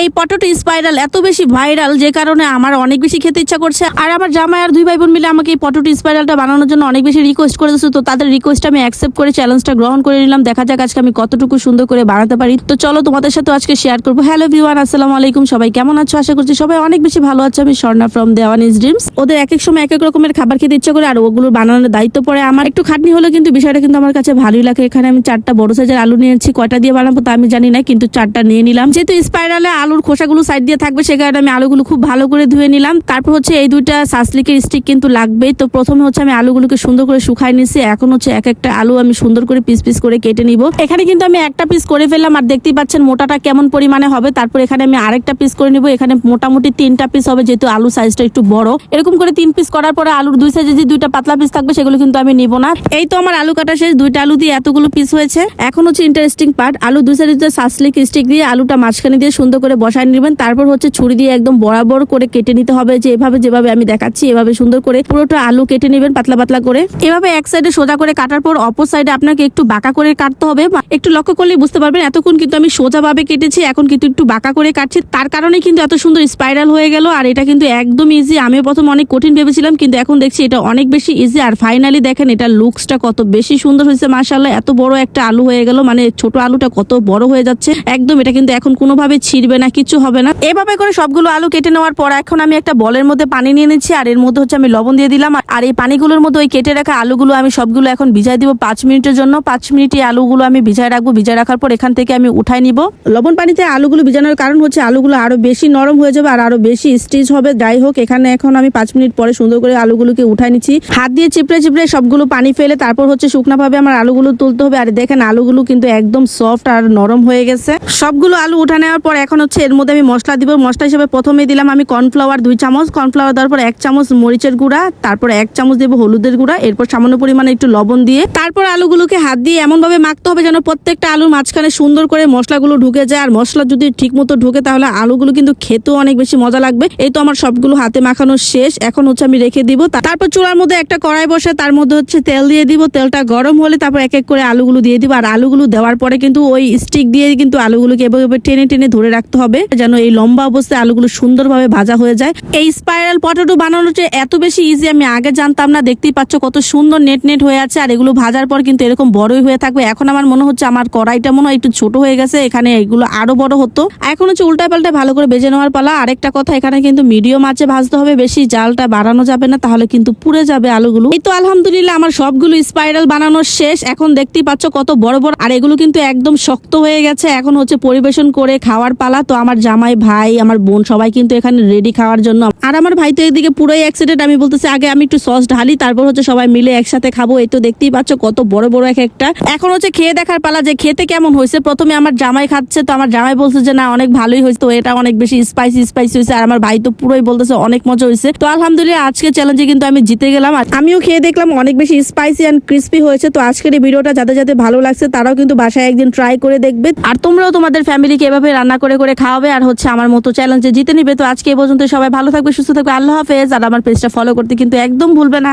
এই potato spiral এত বেশি ভাইরাল যে কারণে আমার অনেক বেশি খেতে ইচ্ছা করছে। আর আমার জামাই আর দুই ভাই বোন মিলে আমাকে এই পটেটো স্পাইরালটা বানানোর জন্য অনেক বেশি রিকোয়েস্ট করেছে। তো তাদের রিকোয়েস্ট আমি অ্যাকসেপ্ট করে চ্যালেঞ্জটা গ্রহণ করে নিলাম। দেখা যাক আজকে আমি কতটুকু সুন্দর করে বানাতে পারি। তো চলো তোমাদের সাথে আজকে শেয়ার করব। হ্যালো ভিওয়ান আসসালামু আলাইকুম। সবাই কেমন আছো? আশা করছি সবাই অনেক বেশি ভালো আছে। আমি Swarna from Dewan is dreams ওদের এক এক সময় এক এক রকমের খাবার খেতে ইচ্ছা করে, আর ওগুলো বানানোর দায়িত্ব পড়ে আমার। একটু খাটনি হলো কিন্তু বিষয়টা কিন্তু আমার কাছে ভালোই লাগে। এখানে আমি চারটা বড় সাইজের আলু নিয়েছি কয়টা দিয়ে বানাবো তা আমি জানি না, কিন্তু চারটা নিয়ে নিলাম। যেহেতু স্পাইরালে আলুর খোসাগুলো সাইড দিয়ে থাকবে, সে কারণে আমি আলুগুলো খুব ভালো করে ধুয়ে নিলাম। তারপর হচ্ছে এই দুইটা সাসলিকের স্টিক কিন্তু লাগবেই। তো প্রথমে হচ্ছে আমি আলুগুলোকে সুন্দর করে শুকাই নিছি। এখন হচ্ছে এক একটা আলু আমি সুন্দর করে পিস পিস করে কেটে নিব। এখানে কিন্তু আমি একটা পিস করে ফেললাম। আর দেখতেই পাচ্ছেন মোটাটা কেমন পরিমাণে হবে। তারপর এখানে আমি আরেকটা পিস করে নিব। এখানে মোটামুটি তিনটা পিস হবে, যেহেতু আলু সাইজটা একটু বড়। এরকম করে তিন পিস করার পরে আলুর দুই সাইজে যে দুইটা পাতলা পিস থাকবে, সেগুলো কিন্তু আমি নিব না। এই তো আমার আলু কাটা শেষ। দুইটা আলু দিয়ে এতগুলো পিস হয়েছে। এখন হচ্ছে ইন্টারেস্টিং পার্ট আলু দুই সাইডে সাসলিক স্টিক দিয়ে আলুটা মাঝখানে দিয়ে সুন্দর করে বসায় নেবেন। তারপর হচ্ছে ছুরি দিয়ে একদম বরাবর করে কেটে নিতে হবে যে এভাবে যেভাবে আমি দেখাচ্ছি, এভাবে সুন্দর করে পুরোটা আলু কেটে নেবেন পাতলা পাতলা করে। এভাবে এক সাইডে সোজা করে কাটার পর অপর সাইডে আপনাকে একটু বাঁকা করে কাটতে হবে। একটু লক্ষ্য করলেই বুঝতে পারবেন এতক্ষণ কিন্তু আমি সোজাভাবে কেটেছি, এখন কিন্তু একটু বাঁকা করে কাটছি। তার কারণে কিন্তু এত সুন্দর স্পাইরাল হয়ে গেল আর এটা কিন্তু একদম ইজি আমি প্রথম অনেক কঠিন ভেবেছিলাম, কিন্তু এখন দেখছি এটা অনেক বেশি ইজি আর ফাইনালি দেখেন এটা লুকসটা কত বেশি সুন্দর হয়েছে মাশাল্লাহ এত বড় একটা আলু হয়ে গেল মানে ছোট আলুটা কত বড় হয়ে যাচ্ছে। একদম এটা কিন্তু এখন কোনোভাবে ছিঁড়বে না। কিছু হবে না। এভাবে করে সবগুলো আলু কেটে নেওয়ার পর এখন আমি একটা বলের মধ্যে পানি নিয়ে নিচ্ছি, আর এর মধ্যে হচ্ছে আমি লবণ দিয়ে দিলাম, আর এই পানিগুলোর মধ্যে ওই কেটে রাখা আলুগুলো আমি সবগুলো এখন ভিজাই দিব পাঁচ মিনিটের জন্য। পাঁচ মিনিট আলুগুলো আমি ভিজায় রাখব, ভিজায় রাখার পর এখান থেকে আমি উঠাই নিব। লবণ পানিতে আলুগুলো ভিজানোর কারণ হচ্ছে আলুগুলো আরও বেশি নরম হয়ে যাবে, আর আরও বেশি স্টিচ হবে। যাই হোক, এখানে এখন আমি পাঁচ মিনিট পরে সুন্দর করে আলুগুলোকে উঠাই নিচ্ছি। হাত দিয়ে চিপড়ে চিপড়ে সবগুলো পানি ফেলে তারপর হচ্ছে শুকনা ভাবে আমার আলুগুলো তুলতে হবে। আর দেখেন, আলুগুলো কিন্তু একদম সফট আর নরম হয়ে গেছে। সবগুলো আলু উঠা নেওয়ার পর এখন হচ্ছে, এর মধ্যে আমি মশলা দিব। মশলা হিসেবে প্রথমে দিলাম আমি কর্নফ্লাওয়ার দুই চামচ। কর্নফ্লাওয়ার দেওয়ার পর এক চামচ মরিচের গুঁড়া, তারপর এক চামচ দেবো হলুদের গুঁড়া, এরপর সামান্য পরিমাণে একটু লবণ দিয়ে। তারপর আলুগুলোকে হাত দিয়ে এমনভাবে মাখতে হবে যেন প্রত্যেকটা আলুর মাঝখানে সুন্দর করে মশলাগুলো ঢুকে যায়। আর মশলা যদি ঠিক মতো ঢুকে তাহলে আলুগুলো কিন্তু খেতেও অনেক বেশি মজা লাগবে। এই তো আমার সবগুলো হাতে মাখানো শেষ। এখন হচ্ছে আমি রেখে দিব। তারপর চুলার মধ্যে একটা কড়াই বসে, তার মধ্যে হচ্ছে তেল দিয়ে দিব। তেলটা গরম হলে তারপর এক এক করে আলুগুলো দিয়ে দিব। আর আলুগুলো দেওয়ার পরে কিন্তু ওই স্টিক দিয়ে কিন্তু আলুগুলোকে এভাবে টেনে টেনে ধরে রাখতে হবে। যেন এই লম্বা অবস্থায় আলুগুলো সুন্দরভাবে ভাজা হয়ে যায়। এই স্পাইরাল পটেটো বানানোর যে এত বেশি ইজি আমি আগে জানতাম না। দেখতেই পাচ্ছ কত সুন্দর নেট নেট হয়ে আছে, আর এগুলো ভাজার পর কিন্তু এরকম বড়ই হয়ে থাকবে। এখন আমার মনে হচ্ছে আমার কড়াইটা মনে হয় একটু ছোট হয়ে গেছে, এখানে এগুলো আরও বড় হতো। এখন হচ্ছে উল্টা পাল্টা ভালো করে বেজে নেওয়ার পালা। আরেকটা কথা, এখানে কিন্তু মিডিয়াম আঁচে ভাজতে হবে, বেশি জালটা বাড়ানো যাবে না, তাহলে কিন্তু পুড়ে যাবে আলুগুলো। এই তো আলহামদুলিল্লাহ, আমার সবগুলো স্পাইরাল বানানো শেষ। এখন দেখতেই পাচ্ছ কত বড় বড়, আর এগুলো কিন্তু একদম শক্ত হয়ে গেছে। এখন হচ্ছে পরিবেশন করে খাওয়ার পালা। আমার জামাই, ভাই, আমার বোন সবাই কিন্তু এখানে রেডি খাওয়ার জন্য। আর আমার ভাই তো এদিকে পুরোই অ্যাক্সিডেন্ট আমি বলতেছি, আগে আমি একটু সস ঢালি, তারপর হচ্ছে সবাই মিলে একসাথে খাব। এই তো দেখতেই পাচ্ছ কত বড় বড় এক একটা। এখন হচ্ছে খেয়ে দেখার পালা যে খেতে কেমন হয়েছে। প্রথমে আমার জামাই খাচ্ছে, তো আমার জামাই বলছে যে, না, অনেক ভালোই হয়েছে। তো এটা অনেক বেশি স্পাইসি স্পাইসি হয়েছে। আর আমার ভাই তো পুরোই বলতেছে, অনেক মজা হয়েছে। তো আলহামদুলিল্লাহ, আজকে চ্যালেঞ্জে কিন্তু আমি জিতে গেলাম। আর আমিও খেয়ে দেখলাম অনেক বেশি স্পাইসি অ্যান্ড ক্রিস্পি হয়েছে। তো আজকের এই ভিডিওটা যাদের যাতে ভালো লাগছে, তারাও কিন্তু বাসায় একদিন ট্রাই করে দেখবে। আর তোমরাও তোমাদের ফ্যামিলিকে এভাবে রান্না করে করে খাওয়াবে আর হচ্ছে আমার মতো চ্যালেঞ্জে জিতে নিবে। তো আজকে এই পর্যন্ত সবাই ভালো থাকবে, সুস্থ থাকবে। আল্লাহ হাফেজ। আর আমার পেজটা ফলো করতে কিন্তু একদম ভুলবে না।